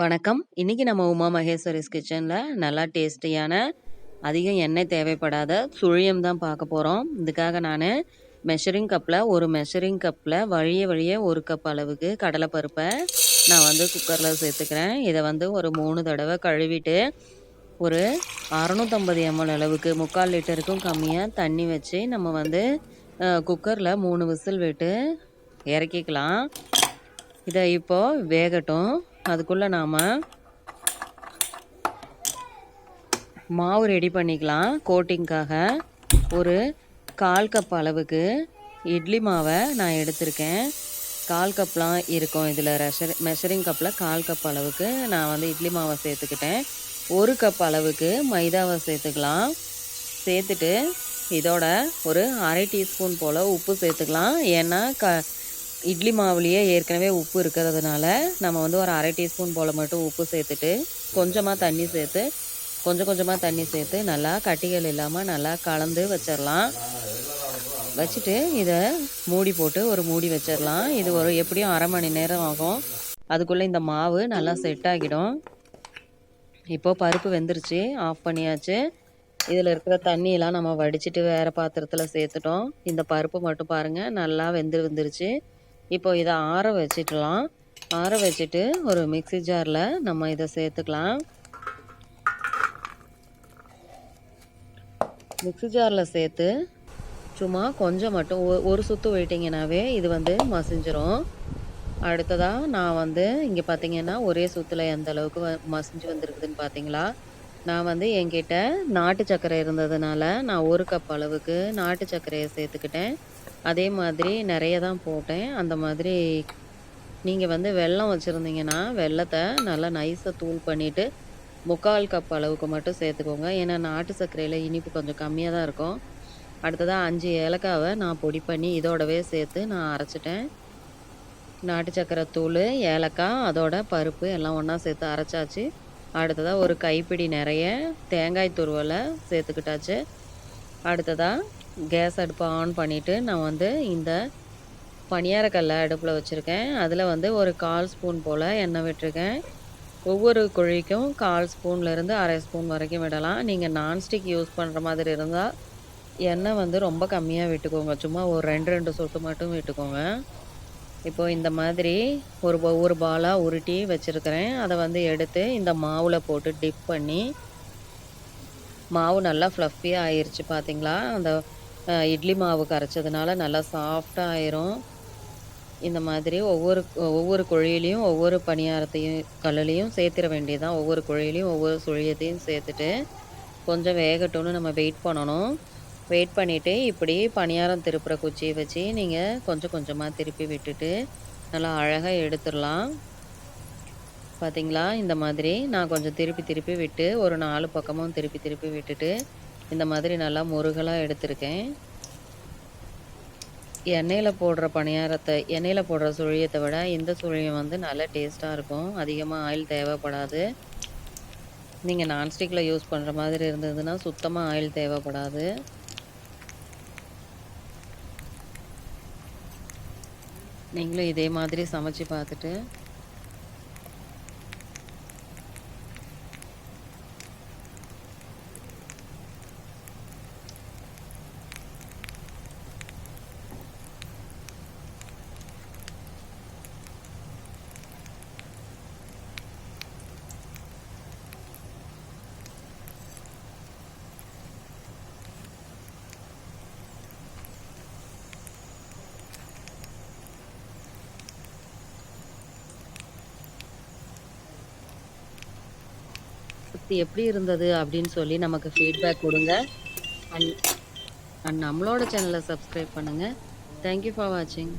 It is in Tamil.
வணக்கம். இன்னைக்கு நம்ம உமா மகேஸ்வரிஸ் கிச்சனில் நல்லா டேஸ்டியான, அதிகம் எண்ணெய் தேவைப்படாத சுழியம் தான் பார்க்க போகிறோம் இதுக்காக நான் மெஷரிங் கப்பில் ஒரு மெஷரிங் கப்பில் வழிய வழிய ஒரு கப் அளவுக்கு கடலை நான் வந்து குக்கரில் சேர்த்துக்கிறேன். இதை வந்து ஒரு மூணு தடவை கழுவிட்டு, ஒரு 650 எம்எல் அளவுக்கு 3/4 லிட்டருக்கும் கம்மியாக தண்ணி வச்சு நம்ம வந்து குக்கரில் மூணு விசில் விட்டு இறக்கிக்கலாம். இதை இப்போது வேகட்டும். அதுக்குள்ளே நாம் மாவு ரெடி பண்ணிக்கலாம். கோட்டிங்க்காக ஒரு 1/4 கப் அளவுக்கு இட்லி மாவை நான் எடுத்திருக்கேன். 1/4 கப்லாம் இருக்கும் இதில் ரெஷர் மெஷரிங் கப்பில் கால் கப் அளவுக்கு நான் வந்து இட்லி மாவை சேர்த்துக்கிட்டேன். ஒரு கப் அளவுக்கு மைதாவை சேர்த்துக்கலாம். சேர்த்துட்டு இதோட ஒரு அரை டீஸ்பூன் போல் உப்பு சேர்த்துக்கலாம். ஏன்னா க இட்லி மாவுலேயே ஏற்கனவே உப்பு இருக்கிறதுனால, நம்ம வந்து ஒரு அரை டீஸ்பூன் போல் மட்டும் உப்பு சேர்த்துட்டு, கொஞ்சமாக தண்ணி சேர்த்து, கொஞ்சம் கொஞ்சமாக தண்ணி சேர்த்து நல்லா கட்டிகள் இல்லாமல் நல்லா கலந்து வச்சிடலாம் வச்சுட்டு இதை மூடி போட்டு ஒரு மூடி வச்சிடலாம் இது ஒரு எப்படியும் அரை மணி நேரம் ஆகும். அதுக்குள்ளே இந்த மாவு நல்லா செட் ஆகிடும். இப்போ பருப்பு வெந்துருச்சு. ஆஃப் பண்ணியாச்சு. இதில் இருக்கிற தண்ணியெல்லாம் நம்ம வடிச்சிட்டு வேறு பாத்திரத்தில் சேர்த்துட்டோம். இந்த பருப்பு மட்டும் பாருங்கள் நல்லா வெந்து வந்துருச்சு. இப்போ இதை ஆற வச்சிடலாம் ஆற வச்சுட்டு ஒரு மிக்ஸி ஜாரில் நம்ம இதை சேர்த்துக்கலாம். மிக்ஸி ஜாரில் சேர்த்து, சும்மா கொஞ்சம் மட்டும் ஒ ஒரு சுத்து விட்டீங்கனாவே இது வந்து மசிஞ்சிரும். அடுத்ததாக நான் வந்து இங்கே பார்த்தீங்கன்னா, ஒரே சுத்துல எந்த அளவுக்கு வ மசிஞ்சு வந்திருக்குதுன்னு பார்த்தீங்களா? நான் வந்து என்கிட்ட நாட்டு சர்க்கரை இருந்ததுனால, நான் ஒரு கப் அளவுக்கு நாட்டு சர்க்கரையை சேர்த்துக்கிட்டேன். அதே மாதிரி நிறைய தான் போட்டேன். அந்த மாதிரி நீங்கள் வந்து வெல்லம் வச்சுருந்தீங்கன்னா வெள்ளத்தை நல்லா நைஸாக தூள் பண்ணிவிட்டு முக்கால் கப் அளவுக்கு மட்டும் சேர்த்துக்கோங்க. ஏன்னா நாட்டு சர்க்கரையில் இனிப்பு கொஞ்சம் கம்மியாக தான் இருக்கும். அடுத்ததாக அஞ்சு ஏலக்காவை நான் பொடி பண்ணி இதோடவே சேர்த்து நான் அரைச்சிட்டேன் நாட்டு சர்க்கரை தூள் ஏலக்காய், அதோட பருப்பு எல்லாம் ஒன்றா சேர்த்து அரைச்சாச்சு. அடுத்ததாக ஒரு கைப்பிடி நிறைய தேங்காய் துருவலை சேர்த்துக்கிட்டாச்சு. அடுத்ததாக கேஸ் அடுப்பை ஆன் பண்ணிவிட்டு நான் வந்து இந்த பணியார அடுப்பில் வச்சுருக்கேன் அதில் வந்து ஒரு 1/4 ஸ்பூன் போல் எண்ணெய் விட்டுருக்கேன். ஒவ்வொரு குழிக்கும் 1/4 ஸ்பூன்லேருந்து அரை ஸ்பூன் வரைக்கும் விடலாம். நீங்கள் நான்ஸ்டிக் யூஸ் பண்ணுற மாதிரி இருந்தால் எண்ணெய் வந்து ரொம்ப கம்மியாக விட்டுக்கோங்க. சும்மா ஒரு 2, 2 சொட்டு மட்டும் விட்டுக்கோங்க. இப்போ இந்த மாதிரி ஒரு ஒவ்வொரு பாலாக உருட்டி வச்சுருக்கிறேன் அதை வந்து எடுத்து இந்த மாவில் போட்டு டிப் பண்ணி மாவு நல்லா ஃப்ளஃபியாக ஆயிடுச்சு பார்த்தீங்களா? அந்த இட்லி மாவு கரைச்சதுனால நல்லா சாஃப்டாக ஆயிரும். இந்த மாதிரி ஒவ்வொரு ஒவ்வொரு குழியிலையும் ஒவ்வொரு பணியாரத்தையும் கல்லுலயும் சேர்த்திட வேண்டியதாக ஒவ்வொரு குழியிலையும் ஒவ்வொரு சுழியத்தையும் சேர்த்துட்டு, கொஞ்சம் வேகட்டும்னு நம்ம வெயிட் பண்ணணும். வெயிட் பண்ணிவிட்டு இப்படி பணியாரம் திருப்புற குச்சியை வச்சு நீங்கள் கொஞ்சம் கொஞ்சமாக திருப்பி விட்டுட்டு, நல்லா அழகாக எடுத்துடலாம் பார்த்தீங்களா? இந்த மாதிரி நான் கொஞ்சம் திருப்பி திருப்பி விட்டு, ஒரு நாலு பக்கமும் திருப்பி திருப்பி விட்டுட்டு, இந்த மாதிரி நல்லா முருகலாக எடுத்திருக்கேன். எண்ணெயில் போடுற பணியாரத்தை எண்ணெயில் போடுற சுழியத்தை விட, இந்த சுழியம் வந்து நல்லா டேஸ்ட்டாக இருக்கும். அதிகமாக ஆயில் தேவைப்படாது. நீங்கள் நான்ஸ்டிக்கில் யூஸ் பண்ணுற மாதிரி இருந்ததுன்னா, சுத்தமாக ஆயில் தேவைப்படாது. நீங்களும் இதே மாதிரி சமைச்சு பார்த்துட்டு இது எப்படி இருந்தது அப்படின்னு சொல்லி நமக்கு ஃபீட்பேக் கொடுங்க அண்ட் அண்ட் நம்மளோட சேனலை சப்ஸ்கிரைப் பண்ணுங்கள் தேங்க் யூ ஃபார் வாட்சிங்.